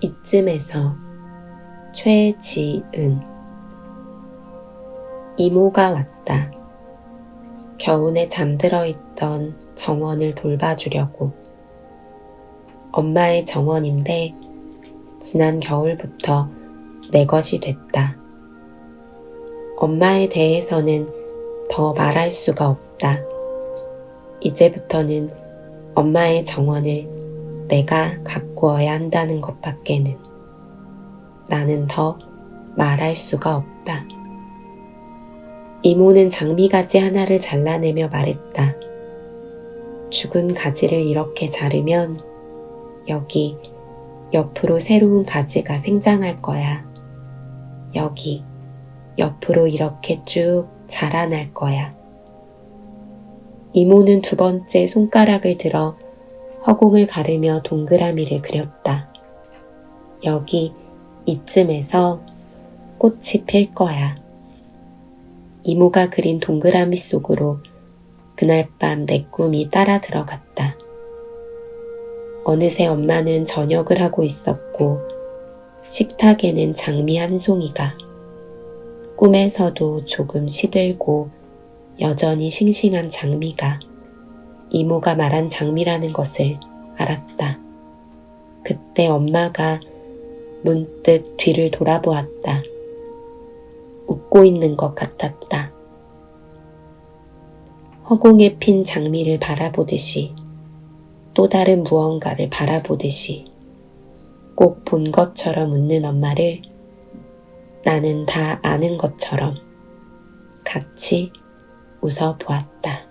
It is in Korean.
이쯤에서 최지은 이모가 왔다. 겨우내 잠들어 있던 정원을 돌봐주려고. 엄마의 정원인데 지난 겨울부터 내 것이 됐다. 엄마에 대해서는 더 말할 수가 없다. 이제부터는 엄마의 정원을 내가 가꾸어야 한다는 것밖에는 나는 더 말할 수가 없다. 이모는 장미가지 하나를 잘라내며 말했다. 죽은 가지를 이렇게 자르면 여기 옆으로 새로운 가지가 생장할 거야. 여기 옆으로 이렇게 쭉 자라날 거야. 이모는 두 번째 손가락을 들어 허공을 가르며 동그라미를 그렸다. 여기 이쯤에서 꽃이 필 거야. 이모가 그린 동그라미 속으로 그날 밤 내 꿈이 따라 들어갔다. 어느새 엄마는 저녁을 하고 있었고 식탁에는 장미 한 송이가 꿈에서도 조금 시들고 여전히 싱싱한 장미가 이모가 말한 장미라는 것을 알았다. 그때 엄마가 문득 뒤를 돌아보았다. 웃고 있는 것 같았다. 허공에 핀 장미를 바라보듯이 또 다른 무언가를 바라보듯이 꼭 본 것처럼 웃는 엄마를 나는 다 아는 것처럼 같이 웃어 보았다.